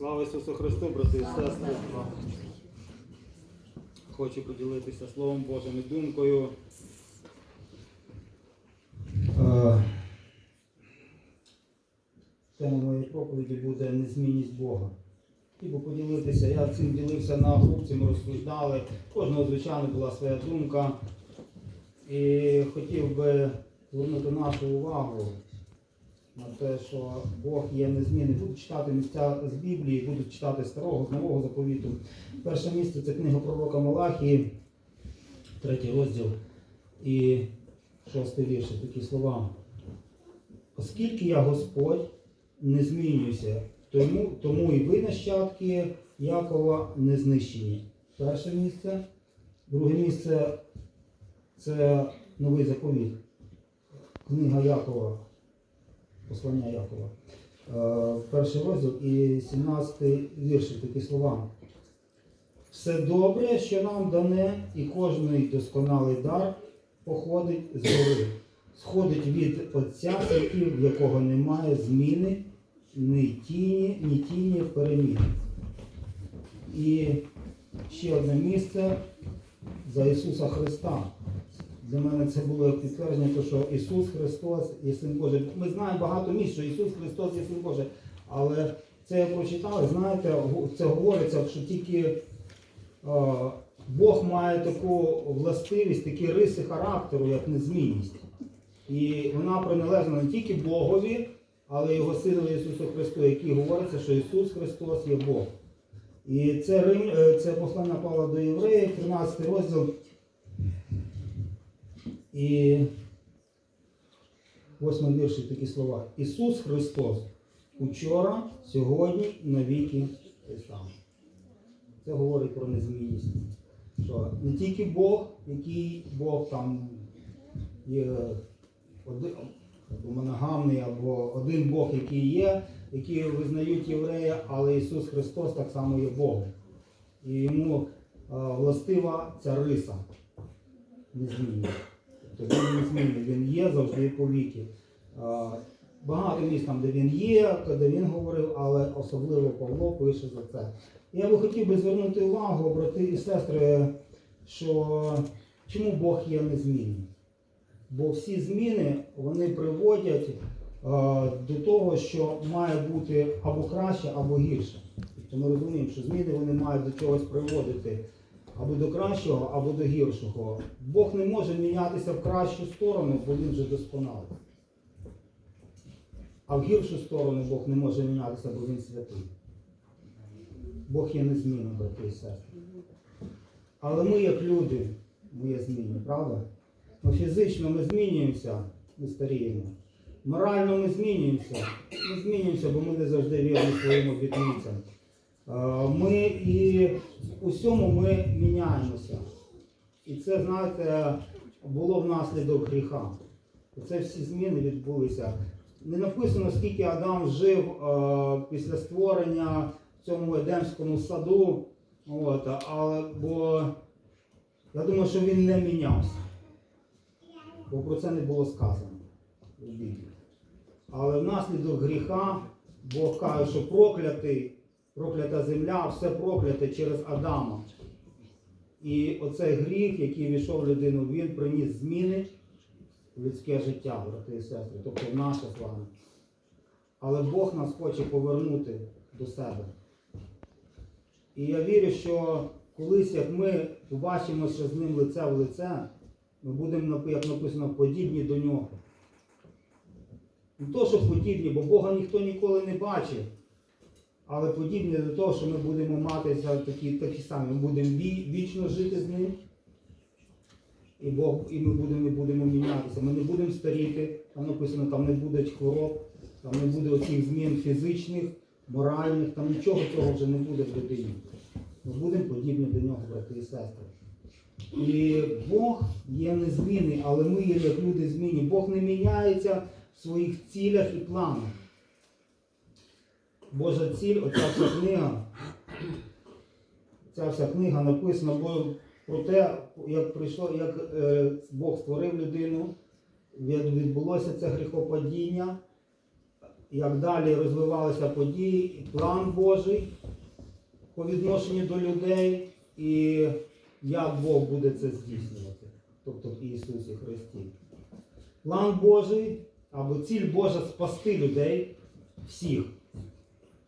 Слава Ісусу Христу, брати і сестри. Хочу поділитися Словом Божим і думкою. Е, Тема моєї проповіді буде незмінність Бога. Хотів поділитися, я цим ділився на групці, ми розповідали. Кожного, звичайно, була своя думка. І хотів би звернути нашу увагу на те, що Бог є незмінний. Буду читати місця з Біблії, буду читати старого, з нового заповіту. Перше місце це книга пророка Малахії, третій розділ і шостий вірш, такі слова. Оскільки я Господь не змінююся, тому, тому і ви нащадки Якова не знищені. Перше місце. Друге місце це новий заповіт. Книга Якова, послання Якова. Е, Перший розділ і 17 вірш, такі слова. Все добре, що нам дане, і кожний досконалий дар походить з гори. Сходить від Отця в якого немає зміни, ні тіні, ні тіні переміни. І ще одне місце за Ісуса Христа. Для мене це було підтвердження, що Ісус Христос є Син Божий. Ми знаємо багато місць, що Ісус Христос є Син Божий. Але це я прочитав, знаєте, це говориться, що тільки Бог має таку властивість, такі риси характеру, як незмінність. І вона приналежна не тільки Богові, але й його Синові Ісусу Христу, який говориться, що Ісус Христос є Бог. І це, е, це послання Павла до Євреїв, 13 розділ. І восьмий вірші такі слова. Ісус Христос учора, сьогодні навіки той самий. Це говорить про незмінність. Що не тільки Бог, який Бог там є один, моногамний, або один Бог, який є, який визнають євреї, але Ісус Христос так само є Богом. І йому властива ця риса незмінність. Тобто він незмінний, він є завжди і повіки. Е, Багато місць там, де він є, де він говорив, але особливо Павло пише за це. Я би хотів би звернути увагу, брати і сестри, що чому Бог є незмінний? Бо всі зміни вони приводять е, до того, що має бути або краще, або гірше. Тобто ми розуміємо, що зміни вони мають до чогось приводити або до кращого, або до гіршого. Бог не може мінятися в кращу сторону, бо він вже досконалий. А в гіршу сторону Бог не може мінятися, бо він святий. Бог є незмінним, брати і сестри. Але ми, як люди, ми є змінні, правда? Ну, фізично ми змінюємося, ми старіємо. Морально ми змінюємося. Ми змінюємося, бо ми не завжди вірні своїм обітницям. Е, Ми і в усьому ми міняємося. І це, знаєте, було внаслідок гріха. Це всі зміни відбулися. Не написано, скільки Адам жив е, після створення в цьому Едемському саду. От, але, бо я думаю, що він не мінявся. Бо про це не було сказано в Біблії. Але внаслідок гріха Бог каже, що проклятий, проклята земля, все прокляте через Адама. І оцей гріх, який війшов в людину, він приніс зміни в людське життя, брати і сестри, тобто в наше з вами. Але Бог нас хоче повернути до себе. І я вірю, що колись, як ми побачимося з ним лице в лице, ми будемо, як написано, подібні до нього. Не то, що подібні, бо Бога ніхто ніколи не бачив. Але подібні до того, що ми будемо мати такі, такі самі. Ми будемо вічно жити з ним. І Бог, і ми будемо, і будемо мінятися. Ми не будемо старіти, там написано, там не буде хвороб, там не буде оцих змін фізичних, моральних, там нічого цього вже не буде в людині. Ми будемо подібні до нього, брати і сестри. І Бог є незмінний, але ми як люди змінні. Бог не міняється в своїх цілях і планах. Божа ціль, оця вся книга, ця вся книга написана про те, як прийшло, як е, Бог створив людину, відбулося це гріхопадіння, як далі розвивалися події, план Божий по відношенню до людей, і як Бог буде це здійснювати, тобто в Ісусі Христі. План Божий або ціль Божа спасти людей всіх.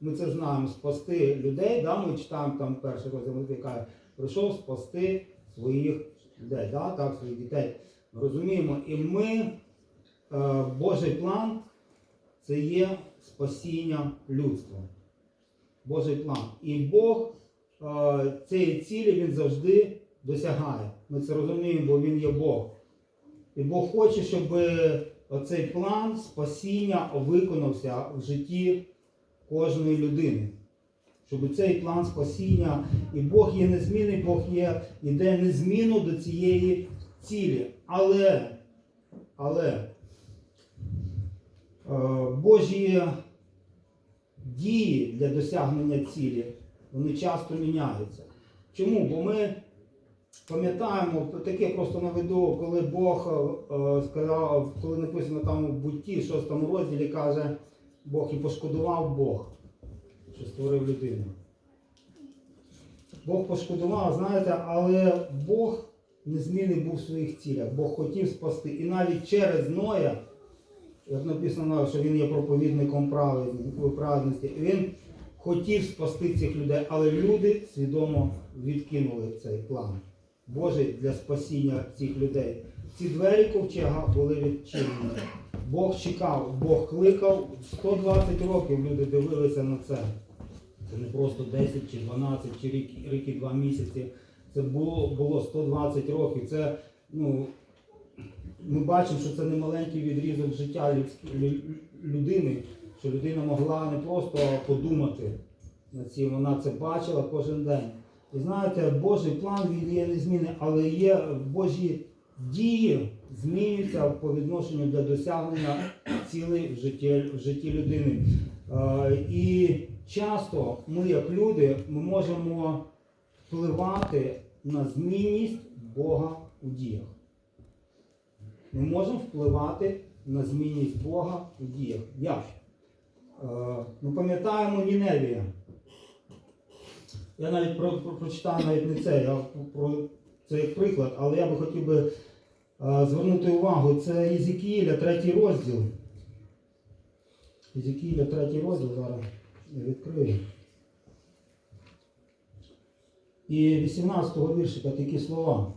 Ми це знаємо, спасти людей, да? ми читаємо там перший розділ, він каже, прийшов спасти своїх людей, да? так, своїх дітей. Розуміємо, і ми, е, Божий план це є спасіння людства. Божий план. І Бог е, цієї цілі він завжди досягає. Ми це розуміємо, бо Він є Бог. І Бог хоче, щоб оцей план спасіння виконався в житті кожної людини. Щоб цей план спасіння, і Бог є незмінний, Бог є, іде незмінно до цієї цілі. Але, але е, Божі дії для досягнення цілі, вони часто міняються. Чому? Бо ми пам'ятаємо, таке просто наведу, коли Бог е, сказав, коли написано там в бутті, в шостому розділі, каже Бог і пошкодував Бог, що створив людину. Бог пошкодував, знаєте, але Бог незмінний був в своїх цілях. Бог хотів спасти. І навіть через Ноя, як написано, що він є проповідником праведності, він хотів спасти цих людей, але люди свідомо відкинули цей план Божий для спасіння цих людей. Ці двері ковчега були відчинені. Бог чекав, Бог кликав. 120 років люди дивилися на це. Це не просто 10 чи 12 чи рік, рік і 2 місяці. Це було, було 120 років. Це, ну, ми бачимо, що це не маленький відрізок життя людини, що людина могла не просто подумати над цим, вона це бачила кожен день. І знаєте, Божий план він є незмінний, але є Божі дії змінюються по відношенню для досягнення цілей в житті, в житті людини. І часто ми, як люди, ми можемо впливати на змінність Бога у діях. Ми можемо впливати на змінність Бога у діях. Як? Ми пам'ятаємо Ніневія. Я навіть про, про, прочитаю навіть не це, я про це як приклад, але я би хотів би звернути увагу. Це Єзикіїля, третій розділ. Єзикіїля, третій розділ зараз я відкрию. І 18-го віршика такі слова.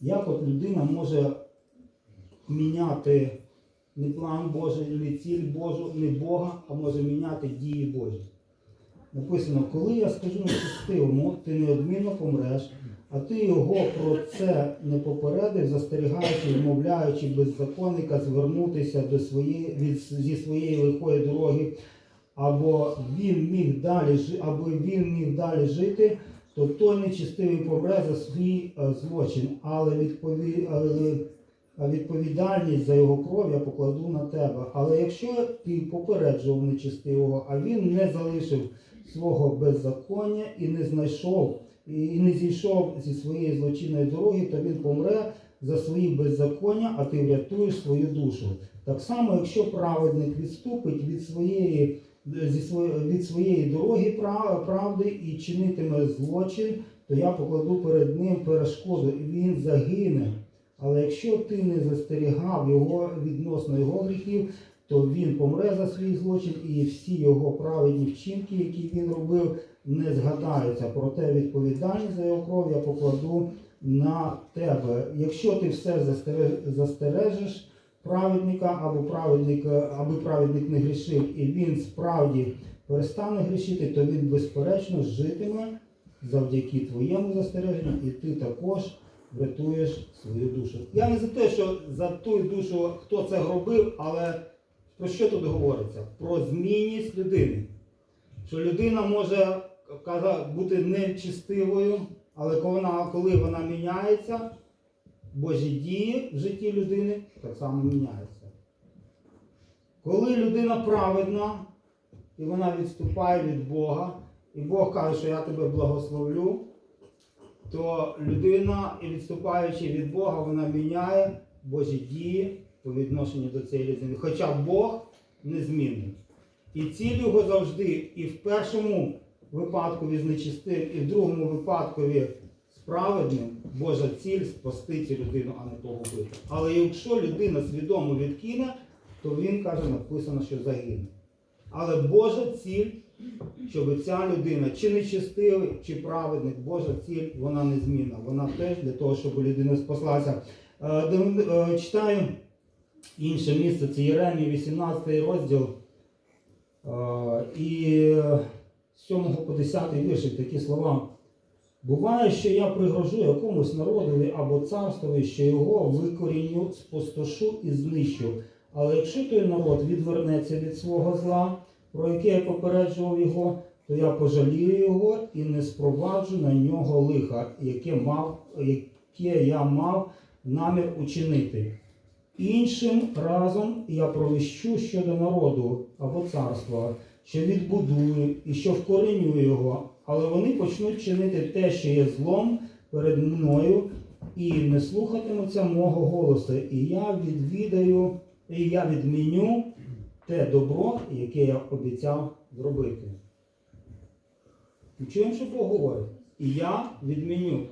Як от людина може міняти не план Божий, не ціль Божу, не Бога, а може міняти дії Божі. Написано, коли я скажу нечистивому, ти неодмінно помреш, а ти його про це не попередив, застерігаючи, вмовляючи беззаконника звернутися до своєї, від, зі своєї лихої дороги, або він міг далі аби він міг далі жити, то той нечистивий помре за свій е, злочин, але відповідальність за його кров я покладу на тебе. Але якщо ти попереджував нечистивого, а він не залишив свого беззаконня і не знайшов, і не зійшов зі своєї злочинної дороги, то він помре за свої беззаконня, а ти врятуєш свою душу. Так само, якщо праведник відступить від своєї, зі своєї, від своєї дороги прав- правди і чинитиме злочин, то я покладу перед ним перешкоду, і він загине. Але якщо ти не застерігав його відносно його гріхів, то він помре за свій злочин, і всі його праведні вчинки, які він робив, не згадаються. Проте відповідальність за його кров я покладу на тебе. Якщо ти все застере- застережеш праведника, або праведник, аби праведник не грішив, і він справді перестане грішити, то він безперечно житиме завдяки твоєму застереженню, і ти також врятуєш свою душу. Я не за те, що за ту душу хто це робив, але про що тут говориться? Про змінність людини. Що людина може бути нечистивою, але коли вона, коли вона міняється, Божі дії в житті людини так само міняються. Коли людина праведна і вона відступає від Бога, і Бог каже, що я тебе благословлю, то людина, і відступаючи від Бога, вона міняє Божі дії по відношенню до цієї людини. Хоча Бог незмінний. І ціль його завжди і в першому випадкові з нечистим, і в другому випадкові з праведним Божа ціль спасти цю людину, а не того вбити. Але якщо людина свідомо відкине, то він каже, написано, що загине. Але Божа ціль, щоб ця людина, чи нечистивий, чи праведник, Божа ціль, вона незмінна. Вона теж для того, щоб людина спаслася. Е, е, Читаю інше місце, це Єремія, 18 розділ. Е, І з 7 по 10 вірші такі слова. Буває, що я пригрожу якомусь народові або царствові, що його викоріню, спостошу і знищу. Але якщо той народ відвернеться від свого зла, про яке я попереджував його, то я пожалію його і не спроваджу на нього лиха, яке, мав, яке я мав намір учинити. Іншим разом я провіщу щодо народу або царства, що відбудую і що вкореню його, але вони почнуть чинити те, що є злом перед мною, і не слухатимуться мого голосу. І я відвідаю, і я відміню те добро, яке я обіцяв зробити. Чуємо, що Бог говорить? І я відміню.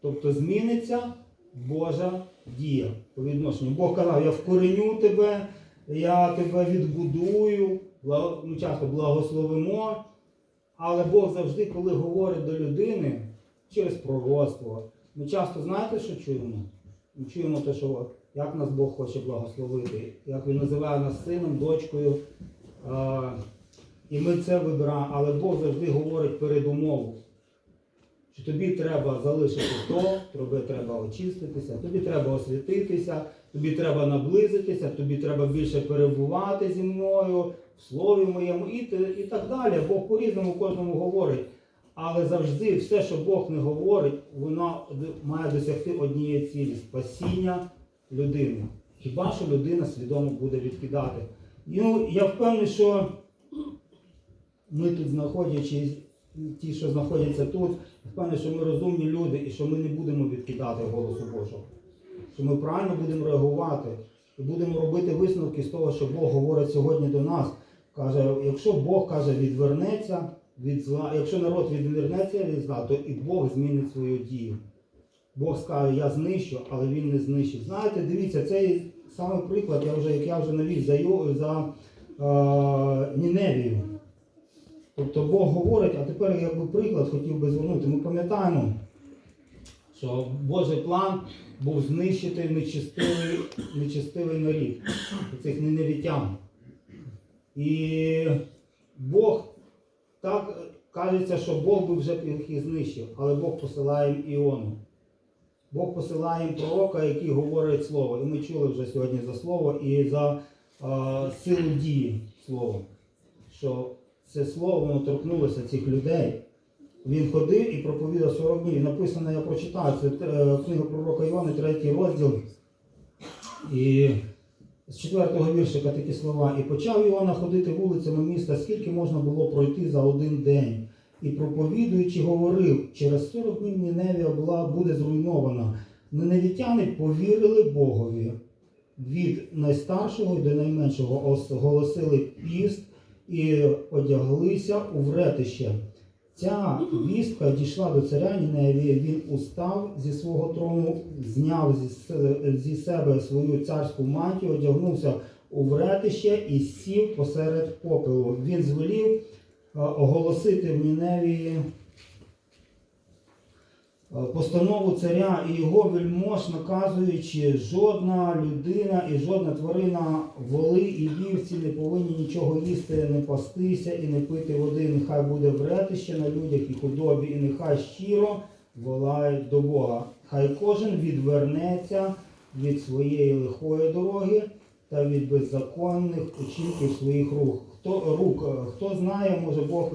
Тобто зміниться Божа дія по відношенню. Бог казав, я вкореню тебе, я тебе відбудую, ну, часто благословимо. Але Бог завжди, коли говорить до людини через пророцтво, ми часто знаєте, що чуємо? Ми чуємо те, що як нас Бог хоче благословити, як Він називає нас сином, дочкою. А, і ми це вибираємо, але Бог завжди говорить передумову. Що тобі треба залишити то, тобі треба очиститися, тобі треба освятитися, тобі треба наблизитися, тобі треба більше перебувати зі мною в слові моєму і, і так далі. Бог по-різному кожному говорить. Але завжди все, що Бог не говорить, воно має досягти однієї цілі спасіння людини. Хіба що людина свідомо буде відкидати? Ну, я впевнений, що ми тут знаходячись, ті, що знаходяться тут, впевнений, що ми розумні люди і що ми не будемо відкидати голосу Божого. Що ми правильно будемо реагувати і будемо робити висновки з того, що Бог говорить сьогодні до нас. Каже, якщо Бог каже, відвернеться від зла, якщо народ відвернеться від зла, то і Бог змінить свою дію. Бог скаже, я знищу, але він не знищить. Знаєте, дивіться, цей саме приклад, я вже, як я вже навів за, за е, Ніневію. Тобто Бог говорить, а тепер якби приклад хотів би звернути. Ми пам'ятаємо, що Божий план був знищити нечистивий, нечистивий нарід, цих ненавітян. І Бог так кажеться, що Бог би вже їх знищив, але Бог посилає Іону. Бог посилає їм пророка, який говорить слово. І ми чули вже сьогодні за слово і за е, силу дії слова. Що це слово воно торкнулося цих людей. Він ходив і проповідав 40 днів. Написано, я прочитаю, це книга пророка Івана, третій розділ. І з четвертого віршика такі слова. І почав Іоанна ходити вулицями міста, скільки можна було пройти за один день. І проповідуючи, говорив, через 40 днів Ніневія була, буде зруйнована. Ненавітяни повірили Богові. Від найстаршого до найменшого оголосили піст і одяглися у вретище. Ця вістка дійшла до царя Ніневії, він устав зі свого трону, зняв зі, себе свою царську мантію, одягнувся у вретище і сів посеред попелу. Він звелів е, оголосити в Ніневії постанову царя і його вельмож, наказуючи, жодна людина і жодна тварина, воли і вівці не повинні нічого їсти, не пастися і не пити води. Нехай буде вретище на людях і худобі, і нехай щиро волають до Бога. Хай кожен відвернеться від своєї лихої дороги та від беззаконних учинків своїх рук. Хто рук, е, хто знає, може Бог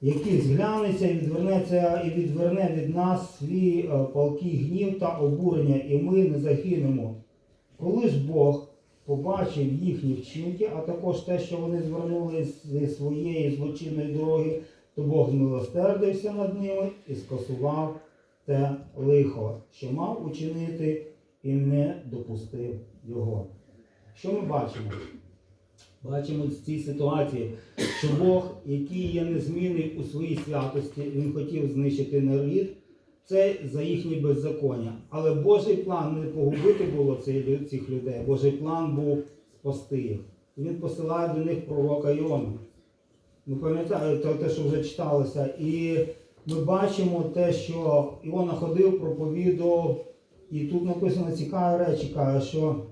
який зглянеться і відвернеться і відверне від нас свій е, палкий гнів та обурення, і ми не загинемо. Коли ж Бог побачив їхні вчинки, а також те, що вони звернули зі своєї злочинної дороги, то Бог змилосердився над ними і скасував те лихо, що мав учинити, і не допустив його. Що ми бачимо? Бачимо в цій ситуації, що Бог, який є незмінний у своїй святості, він хотів знищити народ, це за їхні беззаконня. Але Божий план не погубити було цих людей. Божий план був спасти їх. Він посилає до них пророка Іона. Ми пам'ятаєте те, що вже читалося. І ми бачимо те, що Іона ходив, проповідував, і тут написано цікаві речі, каже, що е,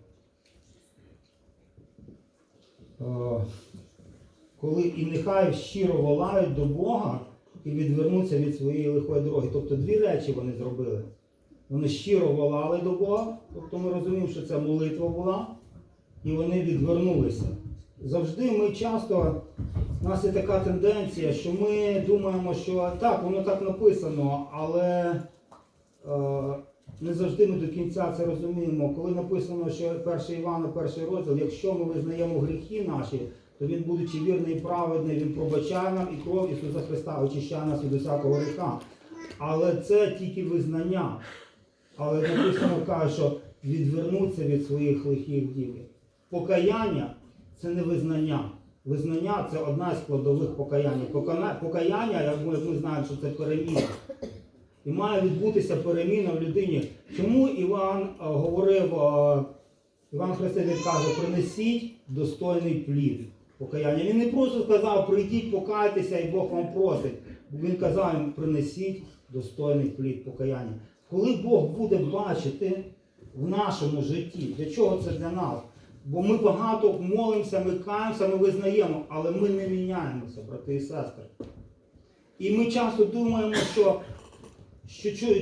коли і нехай щиро волають до Бога і відвернуться від своєї лихої дороги. Тобто дві речі вони зробили. Вони щиро волали до Бога, тобто ми розуміємо, що це молитва була, і вони відвернулися. Завжди ми часто, у нас є така тенденція, що ми думаємо, що так, воно так написано, але е, не завжди ми до кінця це розуміємо. Коли написано, що 1 Івана, перший розділ, якщо ми визнаємо гріхи наші, то він, будучи вірний і праведний, він пробачає нам і кров Ісуса Христа очищає нас від усякого гріха. Але це тільки визнання. Але написано каже, що відвернуться від своїх лихих дій. Покаяння це не визнання. Визнання це одна з складових покаяння. Покаяння, як ми знаємо, що це переміна. І має відбутися переміна в людині. Чому Іван е, говорив, е, Іван Хреститель каже, принесіть достойний плід покаяння. Він не просто сказав, прийдіть, покайтеся і Бог вам просить. Він казав їм, принесіть достойний плід покаяння. Коли Бог буде бачити в нашому житті, для чого це для нас? Бо ми багато молимося, ми каємося, ми визнаємо, але ми не міняємося, брати і сестри. І ми часто думаємо, що, що, що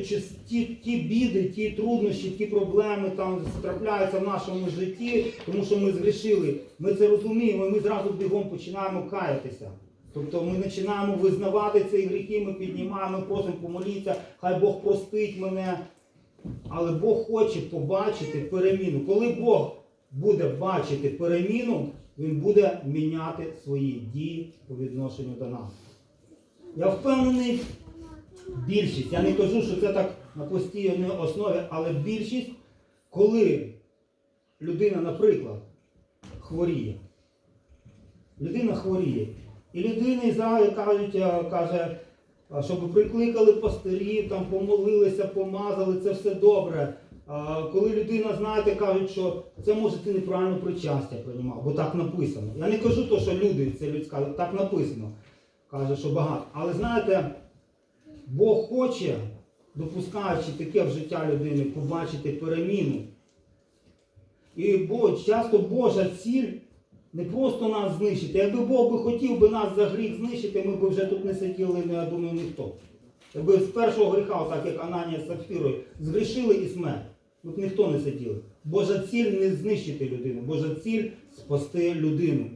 ті, ті біди, ті труднощі, ті проблеми там трапляються в нашому житті, тому що ми згрішили. Ми це розуміємо, і ми зразу бігом починаємо каятися. Тобто ми починаємо визнавати ці гріхи, ми піднімаємо, просимо помоліться, хай Бог простить мене. Але Бог хоче побачити переміну. Коли Бог буде бачити переміну, Він буде міняти свої дії по відношенню до нас. Я впевнений, більшість, я не кажу, що це так на постійній основі, але більшість, коли людина, наприклад, хворіє, людина хворіє, і людина Ізраїль кажуть, е, каже, щоб прикликали пастирів, там помолилися, помазали, це все добре. Коли людина, знаєте, кажуть, що це може ти неправильно причастя приймав, бо так написано. Я не кажу то, що люди, це людська, так написано. Каже, що багато. Але знаєте, Бог хоче, допускаючи таке в життя людини, побачити переміну. І бо, часто Божа ціль не просто нас знищити. Якби Бог би хотів би нас за гріх знищити, ми б вже тут не сиділи, я думаю, ніхто. Якби з першого гріха, так як Ананія з Сапфірою, згрішили і смерть. Тут ніхто не сидів. Божа ціль не знищити людину, Божа ціль спасти людину.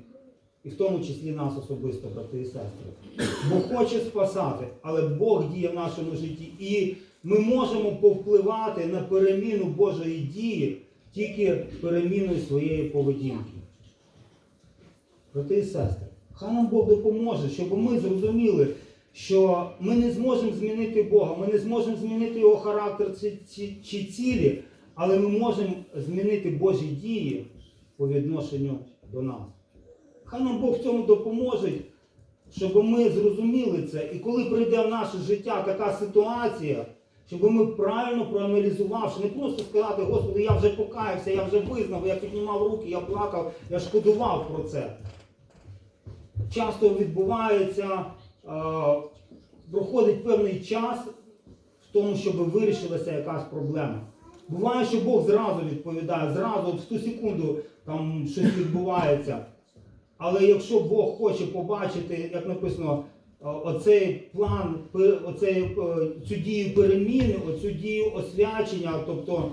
І в тому числі нас особисто, брати і сестри. Бог хоче спасати, але Бог діє в нашому житті. І ми можемо повпливати на переміну Божої дії тільки переміною своєї поведінки. Брати і сестри, хай нам Бог допоможе, щоб ми зрозуміли, що ми не зможемо змінити Бога, ми не зможемо змінити його характер чи, чи, чи цілі, але ми можемо змінити Божі дії по відношенню до нас. Хай нам Бог в цьому допоможе, щоб ми зрозуміли це. І коли прийде в наше життя така ситуація, щоб ми правильно проаналізувавши, не просто сказати, Господи, я вже покаявся, я вже визнав, я піднімав руки, я плакав, я шкодував про це. Часто відбувається, е, проходить певний час в тому, щоб вирішилася якась проблема. Буває, що Бог зразу відповідає, зразу в ту секунду там щось відбувається. Але якщо Бог хоче побачити, як написано, оцей план, оцей, е, цю дію переміни, оцю дію освячення, тобто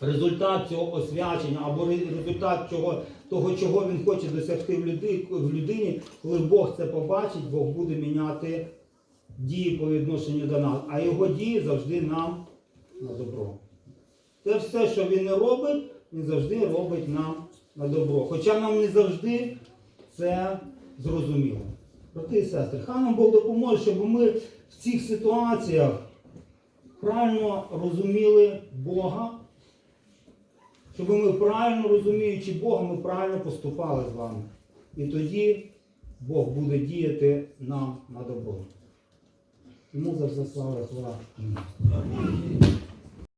результат цього освячення або результат цього, того, чого він хоче досягти в, люди, в людині, коли Бог це побачить, Бог буде міняти дії по відношенню до нас, а його дії завжди нам на добро. Це все, що він не робить, він завжди робить нам на добро. Хоча нам не завжди це зрозуміло. Брати і сестри, хай нам Бог допоможе, щоб ми в цих ситуаціях правильно розуміли Бога, щоб ми правильно розуміючи Бога, ми правильно поступали з вами. І тоді Бог буде діяти нам на добро. Йому за все слава хвала.